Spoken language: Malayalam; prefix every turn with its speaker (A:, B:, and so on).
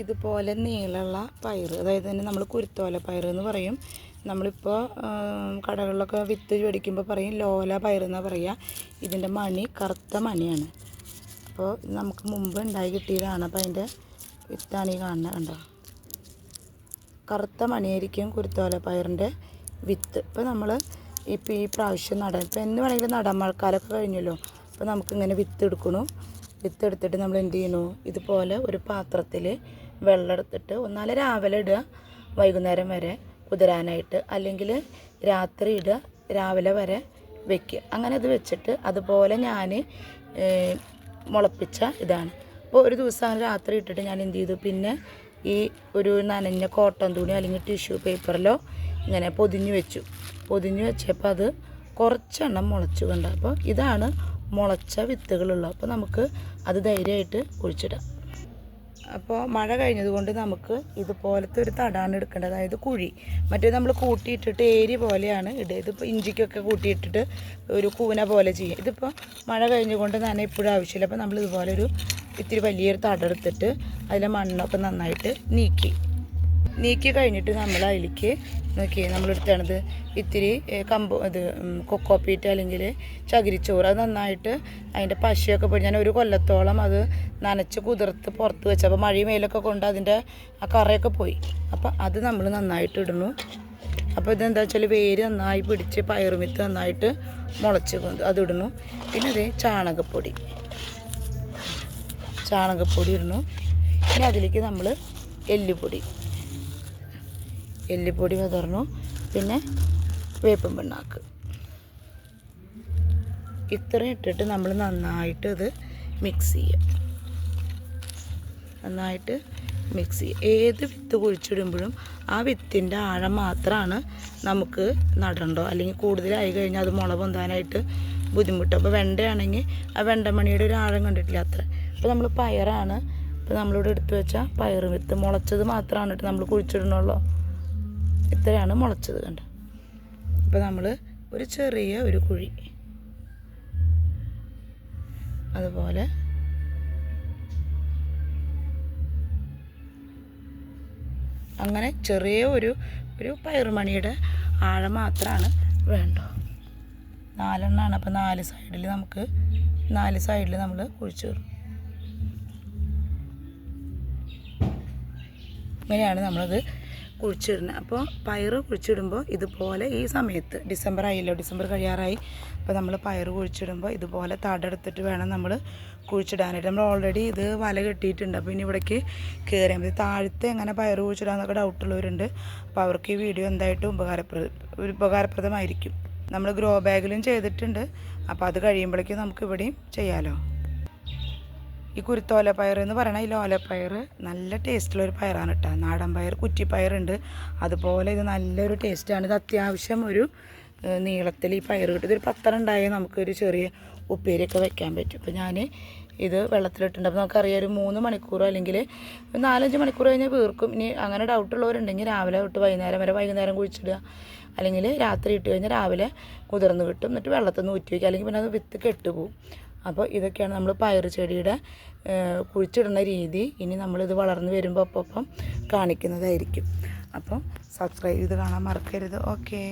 A: ഇതുപോലെ നീളമുള്ള പയർ അതായത് തന്നെ നമ്മൾ കുരുത്തോല പയർ എന്ന് പറയും. നമ്മളിപ്പോൾ കടകളിലൊക്കെ വിത്ത് മേടിക്കുമ്പോൾ പറയും ലോല പയർ എന്നാണ് പറയുക ഇതിന്റെ മണി കറുത്ത മണിയാണ്. അപ്പോൾ നമുക്ക് മുമ്പ് ഉണ്ടായി കിട്ടിയതാണ്. അപ്പോൾ അതിന്റെ വിത്താണ് ഈ കാണുന്നത് കണ്ടോ? കറുത്ത മണിയായിരിക്കും കുരുത്തോല പയറിന്റെ വിത്ത്. ഇപ്പോൾ നമ്മൾ ഇപ്പോൾ ഈ പ്രാവശ്യം നടാൻ ഇപ്പോൾ എന്ന് വേണമെങ്കിലും നടാൻ മഴക്കാലമൊക്കെ കഴിഞ്ഞല്ലോ. അപ്പോൾ നമുക്കിങ്ങനെ വിത്ത് എടുക്കണു. വിത്ത് എടുത്തിട്ട് നമ്മൾ എന്ത് ചെയ്യണു ഇതുപോലെ ഒരു പാത്രത്തിൽ വെള്ളം എടുത്തിട്ട് ഒന്നാലെ രാവിലെ ഇടുക വൈകുന്നേരം വരെ കുതിരാനായിട്ട്. അല്ലെങ്കിൽ രാത്രി ഇടുക രാവിലെ വരെ വെക്കുക. അങ്ങനെ അത് വെച്ചിട്ട് അതുപോലെ ഞാൻ മുളപ്പിച്ച ഇതാണ്. അപ്പോൾ ഒരു ദിവസം രാത്രി ഇട്ടിട്ട് ഞാൻ എന്ത് ചെയ്തു? പിന്നെ ഈ ഒരു നനഞ്ഞ കോട്ടൺ തുണി അല്ലെങ്കിൽ ടിഷ്യൂ പേപ്പറിലോ ഇങ്ങനെ പൊതിഞ്ഞു വെച്ചു. പൊതിഞ്ഞു വെച്ചപ്പോൾ അത് കുറച്ചെണ്ണം മുളച്ചു കണ്ട. അപ്പോൾ ഇതാണ് മുളച്ച വിത്തുകളുള്ളത്. അപ്പോൾ നമുക്ക് അത് ധൈര്യമായിട്ട് കുഴിച്ചിടാം. അപ്പോൾ മഴ കഴിഞ്ഞതുകൊണ്ട് നമുക്ക് ഇതുപോലത്തെ ഒരു തടാണ് എടുക്കേണ്ടത് അതായത് കുഴി. മറ്റേ നമ്മൾ കൂട്ടിയിട്ടിട്ട് ഏരി പോലെയാണ് ഇടുക. ഇതിപ്പോൾ ഇഞ്ചിക്കൊക്കെ കൂട്ടിയിട്ടിട്ട് ഒരു കൂന പോലെ ചെയ്യും. ഇതിപ്പോൾ മഴ കഴിഞ്ഞുകൊണ്ട് നന ഇപ്പോഴും ആവശ്യമില്ല. അപ്പോൾ നമ്മൾ ഇതുപോലെ ഒരു ഇത്തിരി വലിയൊരു തട എടുത്തിട്ട് അതിലെ മണ്ണൊക്കെ നന്നായിട്ട് നീക്കി. നീക്കി കഴിഞ്ഞിട്ട് നമ്മൾ അതിലേക്ക് നോക്കി നമ്മളെടുത്താണത് ഇത്തിരി കമ്പോ ഇത് കൊക്കോപ്പീറ്റ് അല്ലെങ്കിൽ ചകിരിച്ചോറ്. അത് നന്നായിട്ട് അതിന്റെ പശയൊക്കെ പോയി ഞാൻ ഒരു കൊല്ലത്തോളം അത് നനച്ച് കുതിർത്ത് പുറത്ത് വെച്ചപ്പോൾ മഴയും മേലൊക്കെ കൊണ്ട് അതിന്റെ ആ കറയൊക്കെ പോയി. അപ്പോൾ അത് നമ്മൾ നന്നായിട്ട് ഇടുന്നു. അപ്പോൾ ഇതെന്താ വെച്ചാൽ വേര് നന്നായി പിടിച്ച് പയറുമിത്ത് നന്നായിട്ട് മുളച്ച് അത് ഇടുന്നു. പിന്നെ അതേ ചാണകപ്പൊടി. ചാണകപ്പൊടി ഇടുന്നു. പിന്നെ അതിലേക്ക് നമ്മൾ എല്ലുപൊടി. എല്ലുപൊടി വിതർന്നു പിന്നെ വേപ്പും പിണ്ണാക്ക്. ഇത്രയും ഇട്ടിട്ട് നമ്മൾ നന്നായിട്ട് ഇത് മിക്സ് ചെയ്യുക നന്നായിട്ട് മിക്സ് ചെയ്യുക ഏത് വിത്ത് കുഴിച്ചിടുമ്പോഴും ആ വിത്തിന്റെ ആഴം മാത്രമാണ് നമുക്ക് നടണ്ടോ? അല്ലെങ്കിൽ കൂടുതലായി കഴിഞ്ഞാൽ അത് മുള പൊന്താനായിട്ട് ബുദ്ധിമുട്ടും അപ്പോൾ വെണ്ടയാണെങ്കിൽ ആ വെണ്ടമണിയുടെ ഒരു ആഴം കണ്ടിട്ടില്ല അത്ര? അപ്പോൾ നമ്മൾ പയറാണ്. ഇപ്പോൾ നമ്മളിവിടെ എടുത്തു വെച്ചാൽ പയർ വിത്ത് മുളച്ചത് മാത്രമാണ് നമ്മൾ കുഴിച്ചിടണുള്ളൂ ഇത്രയാണ് മുളച്ചത് കണ്ട? അപ്പോൾ നമ്മൾ ഒരു ചെറിയ ഒരു കുഴി. അതുപോലെ അങ്ങനെ ചെറിയ ഒരു ഒരു പയറുമണിയുടെ ആഴം മാത്രമാണ് വേണ്ടത്. നാലെണ്ണമാണ് അപ്പോൾ നാല് സൈഡിൽ നമുക്ക് നാല് സൈഡിൽ നമ്മൾ കുഴിച്ചു കയറും ഇങ്ങനെയാണ് നമ്മളത് കുഴിച്ചിടുന്നത്. അപ്പോൾ പയറ് കുഴിച്ചിടുമ്പോൾ ഇതുപോലെ ഈ സമയത്ത് ഡിസംബർ ആയില്ലോ ഡിസംബർ കഴിയാറായി. അപ്പോൾ നമ്മൾ പയറ് കുഴിച്ചിടുമ്പോൾ ഇതുപോലെ തടെടുത്തിട്ട് വേണം നമ്മൾ കുഴിച്ചിടാനായിട്ട്. നമ്മൾ ഓൾറെഡി ഇത് വല കെട്ടിയിട്ടുണ്ട്. അപ്പോൾ ഇനി ഇവിടേക്ക് കയറിയാൽ മതി. താഴത്തെ എങ്ങനെ പയറ് കുഴിച്ചിടാന്നൊക്കെ ഡൗട്ടുള്ളവരുണ്ട് അപ്പോൾ അവർക്ക് ഈ വീഡിയോ എന്തായിട്ടും ഉപകാരപ്രദ ഉപകാരപ്രദമായിരിക്കും. നമ്മൾ ഗ്രോ ബാഗിലും ചെയ്തിട്ടുണ്ട്. അപ്പോൾ അത് കഴിയുമ്പോഴേക്കും നമുക്ക് ഇവിടെയും ചെയ്യാമല്ലോ ഈ കുരുത്തോല പയർ എന്ന് പറയണ ഈ ലോലപ്പയർ നല്ല ടേസ്റ്റുള്ള ഒരു പയറാണ് കേട്ടോ. നാടൻ പയർ കുറ്റിപ്പയറുണ്ട് അതുപോലെ ഇത് നല്ലൊരു ടേസ്റ്റാണ്. ഇത് അത്യാവശ്യം ഒരു നീളത്തിൽ ഈ പയർ കിട്ടും. ഇതൊരു പത്തെണ്ണം ഉണ്ടായാൽ നമുക്കൊരു ചെറിയ ഉപ്പേരിയൊക്കെ വെക്കാൻ പറ്റും. അപ്പോൾ ഞാൻ ഇത് വെള്ളത്തിലിട്ടുണ്ട് അപ്പോൾ നമുക്കറിയാം ഒരു മൂന്ന് മണിക്കൂറോ അല്ലെങ്കിൽ നാലഞ്ച് മണിക്കൂർ കഴിഞ്ഞാൽ വീർക്കും. ഇനി അങ്ങനെ ഡൗട്ടുള്ളവരുണ്ടെങ്കിൽ രാവിലെ തൊട്ട് വൈകുന്നേരം വരെ വൈകുന്നേരം കുഴിച്ചിടുക. അല്ലെങ്കിൽ രാത്രി ഇട്ട് കഴിഞ്ഞാൽ രാവിലെ കുതിർന്ന് കിട്ടും. എന്നിട്ട് വെള്ളത്തിൽ നിന്ന് ഊറ്റി വയ്ക്കുക. അല്ലെങ്കിൽ പിന്നെ അത് വിത്ത് കെട്ടുപോകും. അപ്പോൾ ഇതൊക്കെയാണ് നമ്മൾ പയർ ചെടിയുടെ കുഴിച്ചിടുന്ന രീതി. ഇനി നമ്മളിത് വളർന്നു വരുമ്പോൾ ഒപ്പം കാണിക്കുന്നതായിരിക്കും. അപ്പോൾ സബ്സ്ക്രൈബ് ചെയ്ത് കാണാൻ മറക്കരുത്. ഓക്കേ.